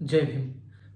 जय भीम.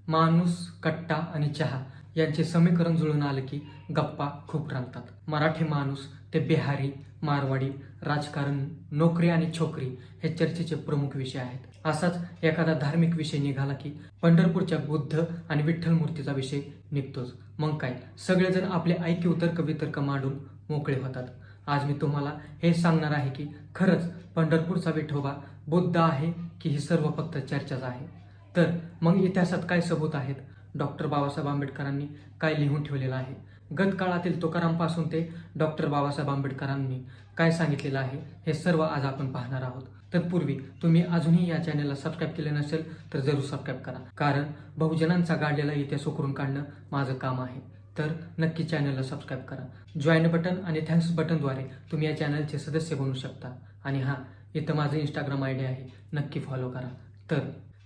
माणूस कट्टा आणि चहा यांचे समीकरण जुळून आलं की गप्पा खूप रंगतात. मराठी माणूस ते बिहारी मारवाडी राजकारण नोकरी आणि छोकरी हे चर्चेचे प्रमुख विषय आहेत. असाच एखादा धार्मिक विषय निघाला की पंढरपूरच्या बुद्ध आणि विठ्ठल मूर्तीचा विषय निघतोच. मग काय? सगळेजण आपले ऐक्य तर्क वितर्क मांडून मोकळे होतात. आज मी तुम्हाला हे सांगणार आहे की खरंच पंढरपूरचा विठोबा बुद्ध आहे की ही सर्व फक्त चर्चाच आहे? तर मग इतिहासात काय सबूत आहेत. डॉक्टर बाबासाहेब आंबेडकरांनी काय लिहून ठेवलेलं आहे? गत काळातील तुकारामपासून ते डॉक्टर बाबासाहेब आंबेडकरांनी काय सांगितलेलं आहे हे सर्व आज आपण पाहणार आहोत. तत्पूर्वी तुम्ही अजूनही या चॅनलला सबस्क्राईब केले नसेल तर जरूर सबस्क्राईब करा. कारण बहुजनांचा गाडलेला इतिहास उकरून काढणं माझं काम आहे. तर नक्की चॅनलला सबस्क्राईब करा. जॉईन बटन आणि थँक्स बटनद्वारे तुम्ही या चॅनलचे सदस्य बनू शकता. आणि हां इथं माझं इंस्टाग्राम आय डी आहे. नक्की फॉलो करा. तर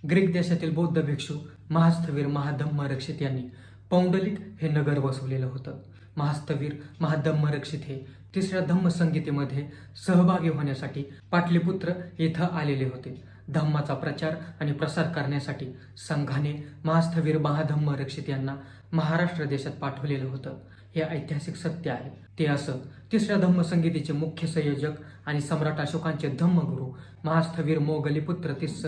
ग्रीक देशातील बौद्ध भिक्षू महास्थवीर महाधम्म रक्षित यांनी पौंडलिक हे नगर वसवलेलं होतं. महास्थवीर महाधम्म रक्षित हे तिसऱ्या धम्म संगीतेमध्ये सहभागी होण्यासाठी पाटलीपुत्र येथं आलेले होते. धम्माचा प्रचार आणि प्रसार करण्यासाठी संघाने महास्थवीर महाधम्म रक्षित यांना महाराष्ट्र देशात पाठवलेलं होतं. हे ऐतिहासिक सत्य आहे. ते असं तिसऱ्या धम्म संगीतीचे मुख्य संयोजक आणि सम्राट अशोकांचे धम्मगुरू महास्थवीर मोगलीपुत्र तिस्स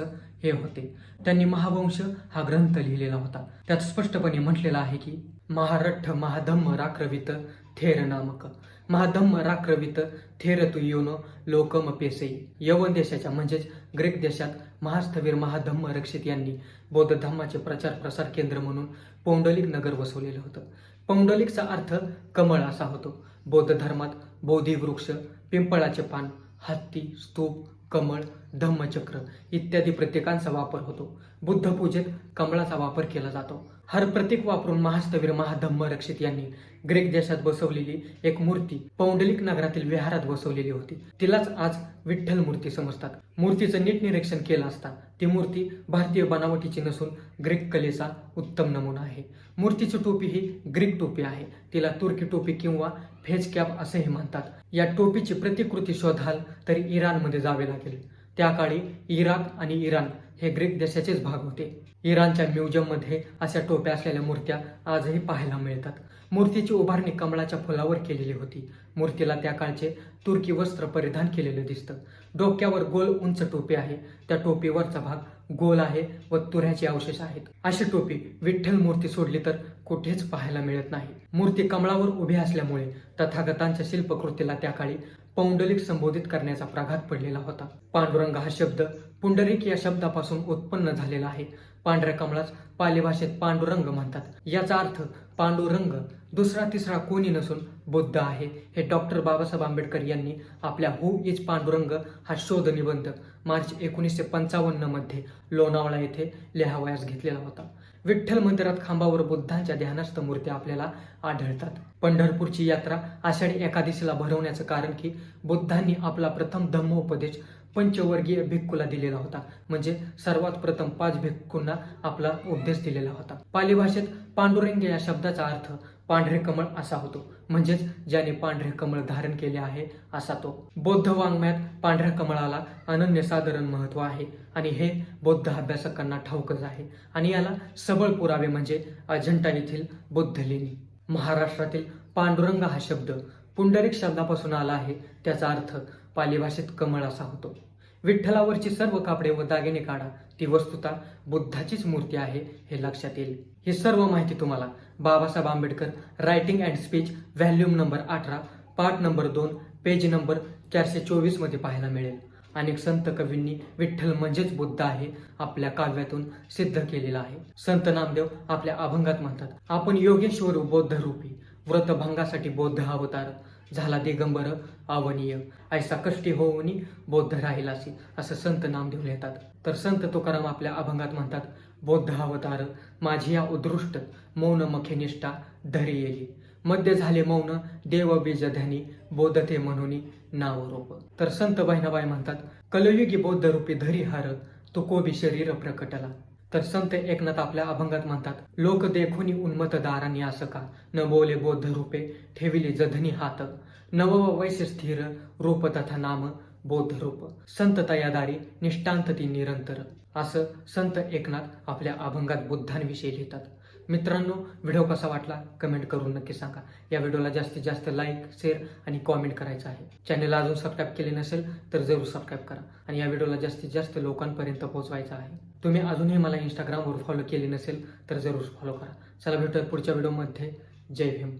हे होते. त्यांनी महावंश हा ग्रंथ लिहिलेला होता. त्यात स्पष्टपणे म्हटलेलं आहे की महारठ्ठ महाधम्म राक्रवित थेर नामक. महाधम्म राक्रवित थेर तु योनो लोकम पेसई यवन देशाच्या म्हणजेच ग्रीक देशात महास्थवीर महाधम्म रक्षित यांनी बौद्ध धम्माचे प्रचार प्रसार केंद्र म्हणून पौंडलिक नगर वसवलेलं होतं. पौंडलिकचा अर्थ कमळ असा होतो. बौद्ध धर्मात बोधी वृक्ष पिंपळाचे पान हत्ती स्तूप कमळ धम्मचक्र इत्यादी प्रत्येकांचा वापर होतो. बुद्ध पूजेत कमळाचा वापर केला जातो. हर प्रतीक वापरून महास्तवीर महाधम्म रक्षित यांनी ग्रीक देशात बसवलेली एक मूर्ती पौंडलिक नगरातील विहारात बसवलेली होती. तिलाच आज विठ्ठल मूर्ती समजतात. मूर्तीचं नीट निरीक्षण केलं असता ती मूर्ती भारतीय बनावटीची नसून ग्रीक कलेचा उत्तम नमुना आहे. मूर्तीची टोपी ही ग्रीक टोपी आहे. तिला तुर्की टोपी किंवा फेज कॅप असेही म्हणतात. या टोपीची प्रतिकृती शोधाल तर इराणमध्ये जावे लागेल. त्या काळी इराक आणि इराण हे ग्रीक देशाचेच भाग होते. इराणच्या म्युझियममध्ये अशा टोप्या असलेल्या मूर्त्या आजही पाहायला मिळतात. मूर्तीची उभारणी कमळाच्या फुलावर केलेली होती. मूर्तीला त्या काळचे तुर्की वस्त्र परिधान केलेलं दिसतं. डोक्यावर गोल उंच टोपी आहे. त्या टोपीवरचा भाग गोल आहे व तुऱ्याचे अवशेष आहेत. अशी टोपी विठ्ठल मूर्ती सोडली तर कुठेच पाहायला मिळत नाही. मूर्ती कमळावर उभी असल्यामुळे तथागतांच्या शिल्पकृतीला त्या काळी पौंडलिक संबोधित करण्याचा प्रघात पडलेला होता. पांडुरंग हा शब्द पुंडरिक या शब्दापासून उत्पन्न झालेला आहे. पांढऱ्या कमळास पाली भाषेत पांडुरंग म्हणतात. याचा अर्थ पांडुरंग दुसरा तिसरा कोणी नसून बुद्ध आहे. हे डॉक्टर बाबासाहेब आंबेडकर यांनी आपल्या हु इज पांडुरंग हा शोध निबंध मार्च एकोणीसशे पंचावन्नमध्ये लोणावळा येथे लिहावयास घेतलेला होता. विठ्ठल मंदिरात खांबावर बुद्धांच्या ध्यानस्थ मूर्त्या आपल्याला आढळतात. पंढरपूरची यात्रा आषाढी एकादशीला भरवण्याचं कारण की बुद्धांनी आपला प्रथम धम्मोपदेश पंचवर्गीय भिक्खूला दिलेला होता. म्हणजे सर्वात प्रथम पाच भिक्खूंना आपला उपदेश दिलेला होता. पाली भाषेत पांडुरंग या शब्दाचा अर्थ पांढरे कमळ असा होतो. म्हणजेच ज्याने पांढरे कमळ धारण केले आहे असा तो. बौद्ध वाङ्मयात पांढऱ्या कमळाला अनन्यसाधारण महत्त्व आहे आणि हे बौद्ध अभ्यासकांना ठाऊकच आहे. आणि याला सबळ पुरावे म्हणजे अजंठा येथील बुद्ध लेणी. महाराष्ट्रातील पांडुरंग हा शब्द पुंडरिक शब्दापासून आला आहे त्याचा अर्थ पाली भाषेत कमळ असा होतो. विठ्ठलावरची सर्व कापडे व दागिने काढा. ती वस्तुता बुद्धाचीच मूर्ती आहे हे लक्षात येईल. ही सर्व माहिती तुम्हाला Babasaheb Ambedkar writing and speech volume number अठरा पार्ट नंबर दोन पेज नंबर चारशे चोवीसमध्ये पाहायला मिळेल. अनेक संत कवींनी विठ्ठल म्हणजेच बुद्ध आहे आपल्या काव्यातून सिद्ध केलेला आहे. संत नामदेव आपल्या अभंगात म्हणतात आपण योगेश्वर बौद्ध रूपी व्रतभंगासाठी बौद्ध अवतार झाला दिगंबर आवनीय. ऐसा कष्टी होऊनी बौद्ध राहिलासी असं संत नामदेव लिहितात. तर संत तुकाराम आपल्या अभंगात म्हणतात बौद्ध अवतार माझी या उदृष्ट मौन मखेनिष्ठा धरी येली. मध्य झाले मौन देव बीजधनी बोधते म्हणून नाव रोप. तर संत बहिणाबाई म्हणतात कलयुगी बौद्ध रूपी धरी हार तो कोबी शरीर प्रकटला. तर संत एकनाथ आपल्या अभंगात म्हणतात लोक देखोनी उन्मत दारानी असं का न बोले बोध रूपे ठेविले जधनी हात नव वैश्य स्थिर रूप तथा नाम बौद्ध रूप संत तयादारी निष्ठांत ती निरंतर. असं संत एकनाथ आपल्या अभंगात बुद्धांविषयी लिहितात. मित्रांनो व्हिडिओ कसा वाटला कमेंट करून नक्की सांगा. या व्हिडिओला जास्तीत जास्त लाईक शेअर आणि कॉमेंट करायचं आहे. चॅनलला अजून सबस्क्राईब केले नसेल तर जरूर सबस्क्राईब करा आणि या व्हिडिओला जास्तीत जास्त लोकांपर्यंत पोहोचवायचं आहे. तुम्ही अजूनही मला इंस्टाग्रामवर फॉलो केले नसेल तर जरूर फॉलो करा. चला भेटूयात पुढच्या व्हिडिओमध्ये. जय भीम